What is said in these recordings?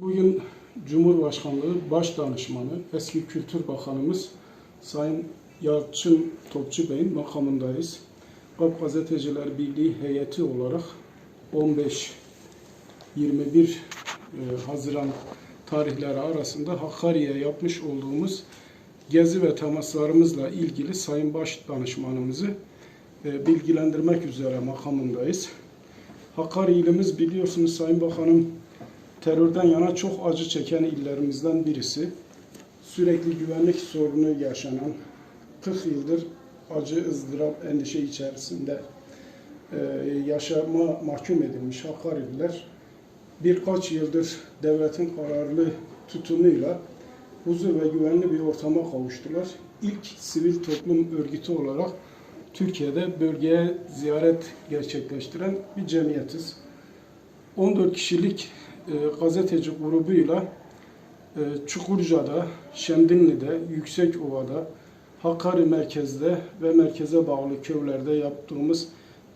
Bugün Cumhurbaşkanlığı Baş Danışmanı, eski Kültür Bakanımız Sayın Yalçın Topçu Bey'in makamındayız. GAP Gazeteciler Birliği heyeti olarak 15-21 e, Haziran tarihleri arasında Hakkari'ye yapmış olduğumuz gezi ve temaslarımızla ilgili Sayın Baş Danışmanımızı e, bilgilendirmek üzere makamındayız. Hakkari ilimiz biliyorsunuz Sayın Bakanım terörden yana çok acı çeken illerimizden birisi. Sürekli güvenlik sorunu yaşanan, 40 yıldır acı, ızdırap, endişe içerisinde e, yaşama mahkum edilmiş Hakkari'liler birkaç yıldır devletin kararlı tutumuyla huzur ve güvenli bir ortama kavuştular. İlk sivil toplum örgütü olarak Türkiye'de bölgeye ziyaret gerçekleştiren bir cemiyetiz. 14 kişilik gazeteci grubuyla e, Çukurca'da, Şemdinli'de, Yüksekova'da, Hakkari merkezde ve merkeze bağlı köylerde yaptığımız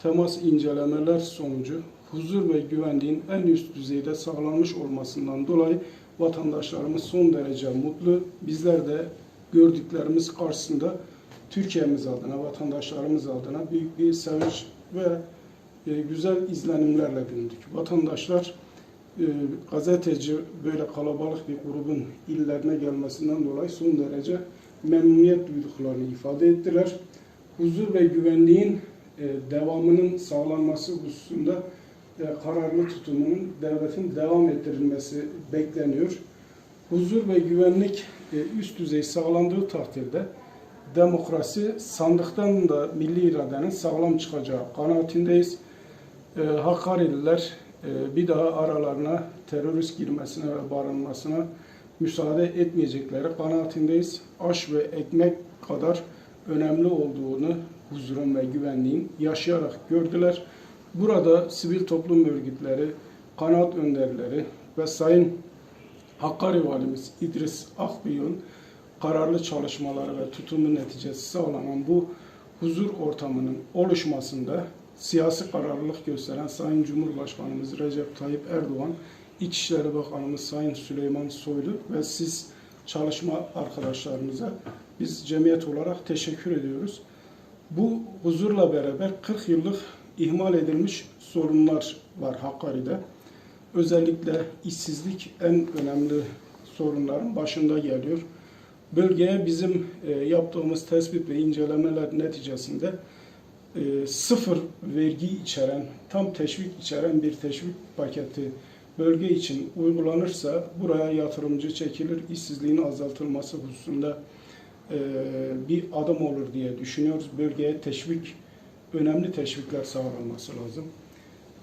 temas incelemeler sonucu huzur ve güvenliğin en üst düzeyde sağlanmış olmasından dolayı vatandaşlarımız son derece mutlu. Bizler de gördüklerimiz karşısında Türkiye'miz adına, vatandaşlarımız adına büyük bir sevinç ve e, güzel izlenimlerle bulunduk. Vatandaşlar e, gazeteci böyle kalabalık bir grubun illerine gelmesinden dolayı son derece memnuniyet duyduklarını ifade ettiler. Huzur ve güvenliğin e, devamının sağlanması hususunda e, kararlı tutumunun devletin devam ettirilmesi bekleniyor. Huzur ve güvenlik e, üst düzey sağlandığı takdirde demokrasi sandıktan da milli iradenin sağlam çıkacağı kanaatindeyiz. E, Hakkarililer bir daha aralarına terörist girmesine ve barınmasına müsaade etmeyecekleri kanaatindeyiz. Aş ve ekmek kadar önemli olduğunu huzurun ve güvenliğin yaşayarak gördüler. Burada sivil toplum örgütleri, kanaat önderleri ve Sayın Hakkari Valimiz İdris Akbiyun kararlı çalışmaları ve tutumu neticesi sağlanan bu huzur ortamının oluşmasında siyasi kararlılık gösteren Sayın Cumhurbaşkanımız Recep Tayyip Erdoğan, İçişleri Bakanımız Sayın Süleyman Soylu ve siz çalışma arkadaşlarımıza biz cemiyet olarak teşekkür ediyoruz. Bu huzurla beraber 40 yıllık ihmal edilmiş sorunlar var Hakkari'de. Özellikle işsizlik en önemli sorunların başında geliyor. Bölgeye bizim e, yaptığımız tespit ve incelemeler neticesinde e, sıfır vergi içeren, tam teşvik içeren bir teşvik paketi bölge için uygulanırsa buraya yatırımcı çekilir, işsizliğin azaltılması hususunda e, bir adım olur diye düşünüyoruz. Bölgeye teşvik, önemli teşvikler sağlanması lazım.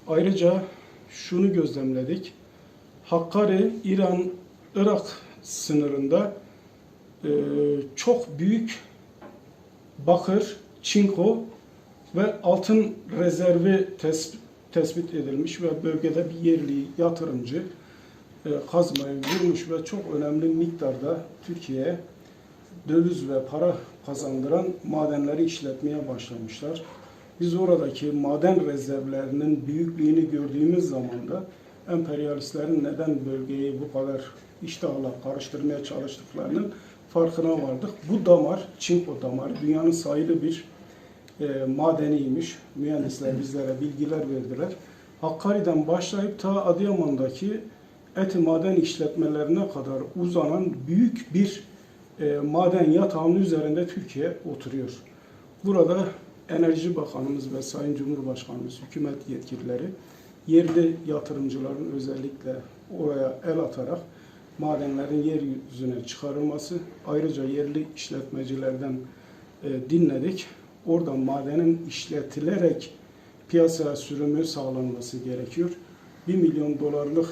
Ayrıca şunu gözlemledik. Hakkari, İran, Irak sınırında e, çok büyük bakır, çinko ve altın rezervi tespit, tespit edilmiş ve bölgede bir yerli yatırımcı e, kazmayı vurmuş ve çok önemli miktarda Türkiye'ye döviz ve para kazandıran madenleri işletmeye başlamışlar. Biz oradaki maden rezervlerinin büyüklüğünü gördüğümüz zaman da emperyalistlerin neden bölgeyi bu kadar iştahla karıştırmaya çalıştıklarının farkına vardık. Bu damar, çinko damarı dünyanın sayılı bir e, madeniymiş. Mühendisler bizlere bilgiler verdiler. Hakkari'den başlayıp ta Adıyaman'daki eti maden işletmelerine kadar uzanan büyük bir e, maden yatağının üzerinde Türkiye oturuyor. Burada Enerji Bakanımız ve Sayın Cumhurbaşkanımız, hükümet yetkilileri yerli yatırımcıların özellikle oraya el atarak madenlerin yeryüzüne çıkarılması, ayrıca yerli işletmecilerden e, dinledik. Oradan madenin işletilerek piyasaya sürümü sağlanması gerekiyor. 1 milyon dolarlık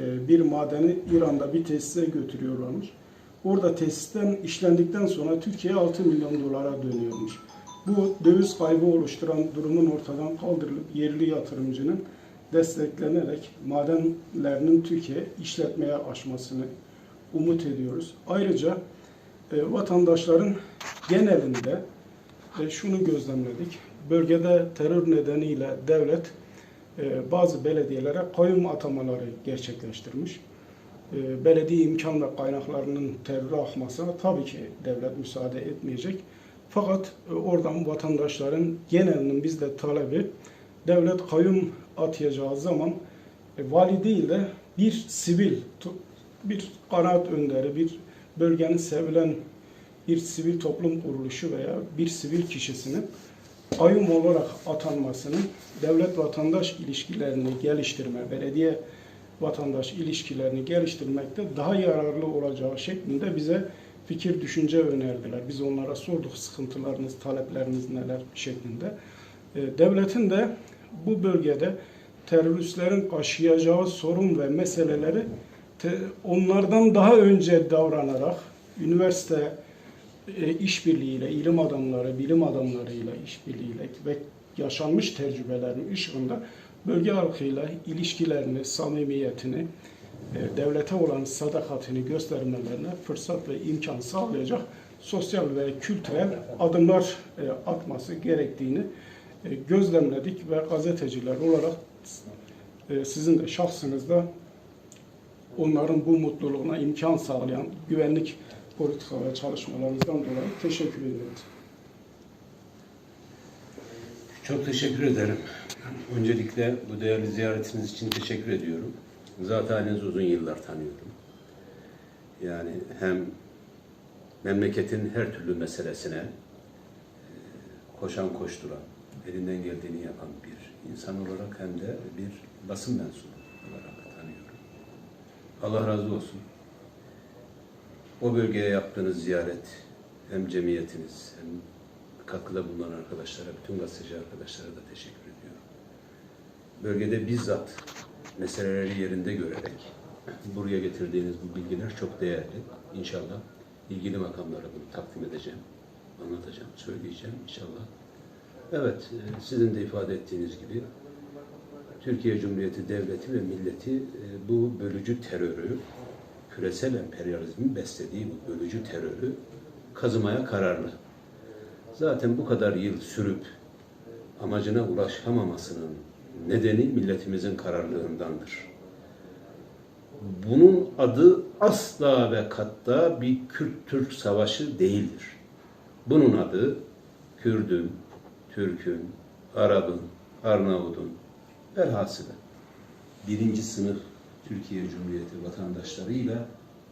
e, bir madeni İran'da bir tesise götürüyorlarmış. Orada tesisten işlendikten sonra Türkiye 6 milyon dolara dönüyormuş. Bu döviz kaybı oluşturan durumun ortadan kaldırılıp yerli yatırımcının desteklenerek madenlerinin Türkiye işletmeye açmasını umut ediyoruz. Ayrıca e, vatandaşların genelinde e, şunu gözlemledik. Bölgede terör nedeniyle devlet e, bazı belediyelere kayyum atamaları gerçekleştirmiş. e, belediye imkan ve kaynaklarının teröre akmasına tabii ki devlet müsaade etmeyecek. Fakat e, oradan vatandaşların genelinin bizde talebi devlet kayyum atayacağı zaman vali değil de bir sivil, bir kanaat önderi, bir bölgenin sevilen bir sivil toplum kuruluşu veya bir sivil kişisinin kayyum olarak atanmasının devlet vatandaş ilişkilerini geliştirme, belediye vatandaş ilişkilerini geliştirmekte daha yararlı olacağı şeklinde bize fikir, düşünce önerdiler. Biz onlara sorduk sıkıntılarınız, talepleriniz neler şeklinde. E, Devletin de bu bölgede teröristlerin aşıyacağı sorun ve meseleleri onlardan daha önce davranarak üniversite işbirliğiyle, ilim adamları, bilim adamlarıyla işbirliğiyle ve yaşanmış tecrübelerin ışığında bölge halkıyla ilişkilerini, samimiyetini, e, devlete olan sadakatini göstermelerine fırsat ve imkan sağlayacak sosyal ve kültürel adımlar e, atması gerektiğini e, gözlemledik ve gazeteciler olarak e, sizin de şahsınızda onların bu mutluluğuna imkan sağlayan güvenlik politika ve çalışmalarınızdan dolayı teşekkür ediyoruz. Çok teşekkür ederim. Öncelikle bu değerli ziyaretiniz için teşekkür ediyorum. Zaten uzun yıllar tanıyorum. Yani hem memleketin her türlü meselesine e, koşan koşturan, elinden geldiğini yapan bir insan olarak hem de bir basın mensubu olarak tanıyorum. Allah razı olsun. O bölgeye yaptığınız ziyaret hem cemiyetiniz hem katkıda bulunan arkadaşlara, bütün gazeteci arkadaşlara da teşekkür ediyorum. Bölgede bizzat meseleleri yerinde görerek buraya getirdiğiniz bu bilgiler çok değerli. İnşallah ilgili makamlara bunu takdim edeceğim, anlatacağım, söyleyeceğim inşallah. Evet, e, sizin de ifade ettiğiniz gibi Türkiye Cumhuriyeti Devleti ve milleti e, bu bölücü terörü, küresel emperyalizmin beslediği bu bölücü terörü kazımaya kararlı. Zaten bu kadar yıl sürüp amacına ulaşamamasının nedeni milletimizin kararlılığındandır. Bunun adı asla ve katta bir Kürt-Türk savaşı değildir. Bunun adı Kürdün, Türk'ün, Arap'ın, Arnavut'un velhasılı birinci sınıf Türkiye Cumhuriyeti vatandaşlarıyla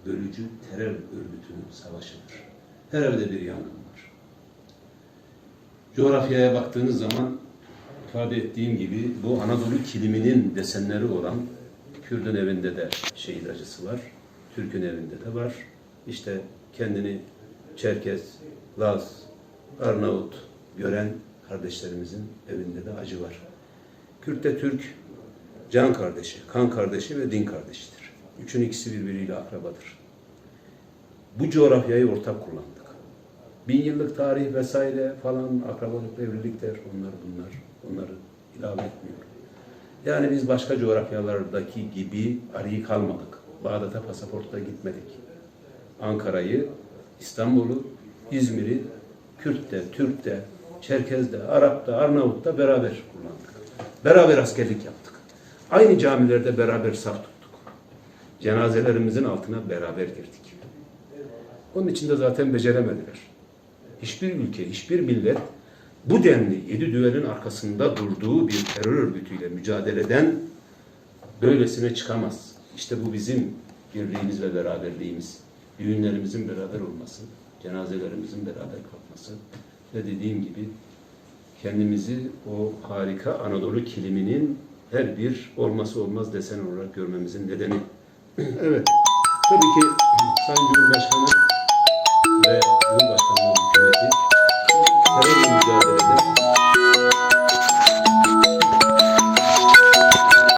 bölücü terör örgütünün savaşıdır. Her evde bir yangın var. Coğrafyaya baktığınız zaman ifade ettiğim gibi bu Anadolu kiliminin desenleri olan Kürdün evinde de şehit acısı var. Türk'ün evinde de var. İşte kendini Çerkez, Laz, Arnavut gören kardeşlerimizin evinde de acı var. Kürt de Türk, can kardeşi, kan kardeşi ve din kardeşidir. Üçün ikisi birbiriyle akrabadır. Bu coğrafyayı ortak kullandık. Bin yıllık tarih vesaire falan, akrabalık, evlilikler, onlar bunlar. Onları ilave etmiyorum. Yani biz başka coğrafyalardaki gibi arıyı kalmadık. Bağdat'a pasaportla gitmedik. Ankara'yı, İstanbul'u, İzmir'i, Kürt'te, Türk'te, Çerkez'de, Arap'ta, Arnavut'ta beraber kullandık. Beraber askerlik yaptık. Aynı camilerde beraber saf tuttuk. Cenazelerimizin altına beraber girdik. Onun için de zaten beceremediler. Hiçbir ülke, hiçbir millet bu denli yedi düvelin arkasında durduğu bir terör örgütüyle mücadeleden böylesine çıkamaz. İşte bu bizim birliğimiz ve beraberliğimiz. Düğünlerimizin beraber olması, cenazelerimizin beraber kalkması ve dediğim gibi kendimizi o harika Anadolu kiliminin her bir olması olmaz desen olarak görmemizin nedeni. evet. Tabii ki Sayın Cumhurbaşkanı ve Cumhurbaşkanlığı hükümeti terörle mücadelede